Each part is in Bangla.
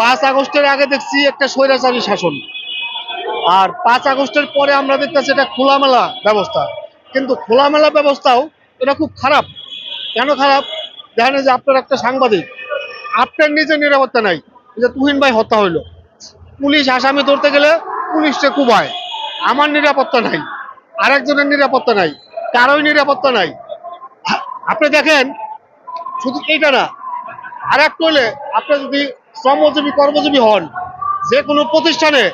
পাঁচ আগস্টের আগে দেখছি একটা স্বৈরাচারী শাসন। আর পাঁচ আগস্টের পরে আমরা দেখতেছি এটা খোলামেলা ব্যবস্থা। কিন্তু খোলামেলা ব্যবস্থাও এটা খুব খারাপ। কেন খারাপ? দেখেন যে আপনার একটা সাংবাদিক, আপনার নিজের নিরাপত্তা নাই যে তুহিন ভাই হত্যা হইল। পুলিশ আসামি ধরতে গেলে পুলিশকে কুবায়। আমার নিরাপত্তা নাই, আরেকজনের নিরাপত্তা নাই কারোই নিরাপত্তা নাই। আপনি দেখেন, শুধু এইটা না আর এক হলে আপনি যদি শ্রমজীবী, কর্মজীবী হন। যে কোনো প্রতিষ্ঠানে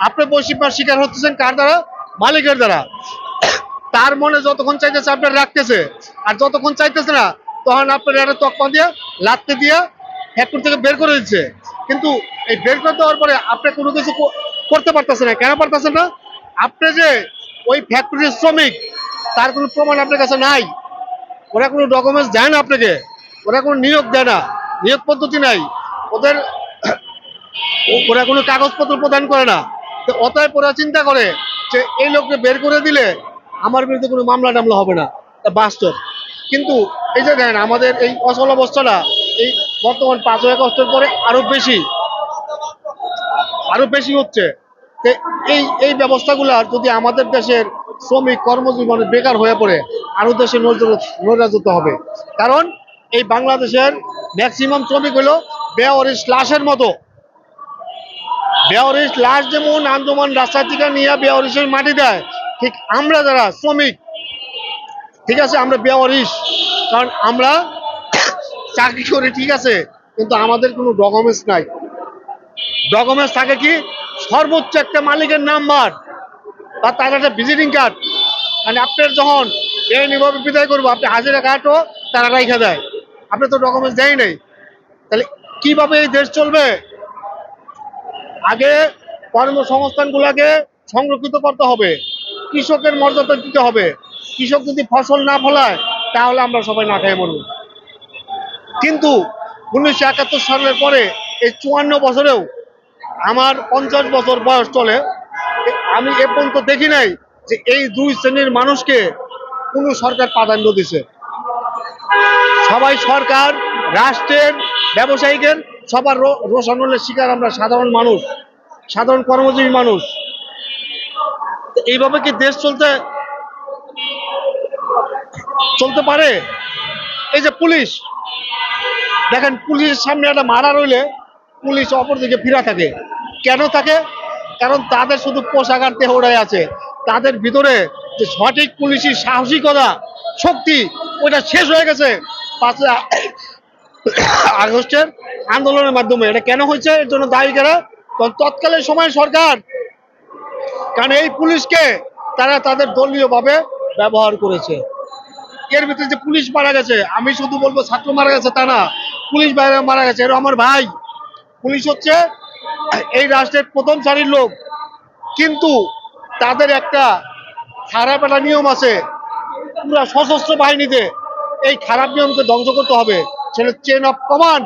আপনি বৈষম্যের শিকার হচ্ছেন কার দ্বারা? মালিকের দ্বারা। তার মনে যতক্ষণ চাইতেছে আপনার রাখতেছে। আর যতক্ষণ চাইতেছে না, তখন আপনার একটা তকমা দিয়ে, লাত্তে দিয়ে ফ্যাক্টরি থেকে বের করে দিচ্ছে। কিন্তু এই বের করে দেওয়ার পরে আপনি কোনো কিছু করতে পারতেছেন না। কেন পারতেছেন না? আপনি যে ওই ফ্যাক্টরির শ্রমিক, তার কোনো প্রমাণ আপনার কাছে নাই। ওরা কোনো ডকুমেন্টস দেয় না আপনাকে। ওরা কোনো নিয়োগ দেয় না। নিয়োগ পদ্ধতি নাই। ওদের ওরা কোনো কাগজপত্র প্রদান করে না। তো অতএব ওরা চিন্তা করে যে এই লোককে বের করে দিলে আমার বিরুদ্ধে কোনো মামলা টামলা হবে না। তা বাস্তব। কিন্তু এই যে দেখেন, আমাদের এই অচল অবস্থাটা এই বর্তমান পাঁচই আগস্টের পরে আরও বেশি আরও বেশি হচ্ছে। তো এই এই ব্যবস্থাগুলো যদি আমাদের দেশের শ্রমিক কর্মজীবনে বেকার হয়ে পড়ে, আরও দেশে নজর নজরাজত হবে। কারণ এই বাংলাদেশের ম্যাক্সিমাম শ্রমিক হলো বেওয়ারিশ লাশের মতো। বেওয়ারিশ লাশ যেমন আন্দোলন রাস্তা থেকে নিয়ে বেওয়ারিশের মাটি দেয়, ঠিক আমরা যারা শ্রমিক, ঠিক আছে, আমরা বেওয়ারিশ, কারণ আমরা চাকরি করি, ঠিক আছে, কিন্তু আমাদের কোনো ডকুমেন্টস নাই। ডকুমেন্টস থাকে কি? সর্বোচ্চ একটা মালিকের নাম্বার বা তার একটা ভিজিটিং কার্ড মানে আপনার যখন বেআইনিভাবে বিদায় করব, আপনি হাজিরা কার্ডও তারা রাইখা দেয়। আপনি তো ডকুমেন্টস দেয় নাই। তাহলে কীভাবে এই দেশ চলবে? আগে কর্মসংস্থানগুলোকে সংরক্ষিত করতে হবে। কৃষকের মর্যাদা দিতে হবে। কৃষক যদি ফসল না ফলায়, তাহলে আমরা সবাই না খেয়ে মরব। কিন্তু উনিশশো একাত্তর সালের পরে এই চুয়ান্ন বছরেও আমার পঞ্চাশ বছর বয়স চলে, আমি এ পর্যন্ত দেখি নাই যে এই দুই শ্রেণির মানুষকে কোনো সরকার প্রাধান্য দিছে। সবাই সরকার, রাষ্ট্রের ব্যবসায়িকের সবার রোষানলের শিকার আমরা সাধারণ মানুষ, সাধারণ কর্মজীবী মানুষ। এইভাবে কি দেশ চলতে চলতে পারে? এই যে পুলিশ, দেখেন পুলিশের সামনে একটা মারা রইলে পুলিশ অপরদিকে ফিরা থাকে। কেন থাকে? কারণ তাদের শুধু পোশাকার দেহরাই আছে। তাদের ভিতরে যে সঠিক পুলিশি সাহসিকতা শক্তি, ওইটা শেষ হয়ে গেছে পাঁচই আগস্টের আন্দোলনের মাধ্যমে। এটা কেন হয়েছে? এর জন্য দায়ী কারা? তৎকালীন সময় সরকার, কারণ এই পুলিশকে তারা তাদের দলীয়ভাবে ব্যবহার করেছে। এর ভিতরে যে পুলিশ মারা গেছে, আমি শুধু বলব ছাত্র মারা গেছে তা না, পুলিশ বাইরে মারা গেছে। এরা আমার ভাই। পুলিশ হচ্ছে এই রাষ্ট্রের প্রথম সারির লোক। কিন্তু তাদের একটা খারাপ একটা নিয়ম আছে পুরা সশস্ত্র বাহিনীতে এই খারাপ নিয়মকে ধ্বংস করতে হবে, সেটা chain of command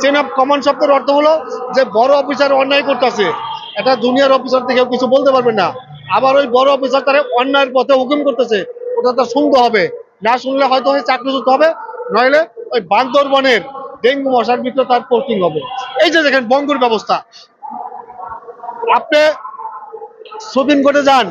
chain of command শব্দের অর্থ হলো যে বড় অফিসার অন্যায় করতেছে, এটা জুনিয়র অফিসার থেকে কিছু বলতে পারবেন না। আবার ওই বড় অফিসার তারা অন্যায়ের পথে হুকুম করতেছে, ওটা তার শুনতে হবে। না শুনলে হয়তো হয় চাকরিচ্যুত হবে, নইলে ওই বান্দরবনের ডেঙ্গু মশার ভিতরে তার পোস্টিং হবে। এই যে দেখেন বঙ্গুর ব্যবস্থা। আপনি সুপ্রিম কোর্টে যান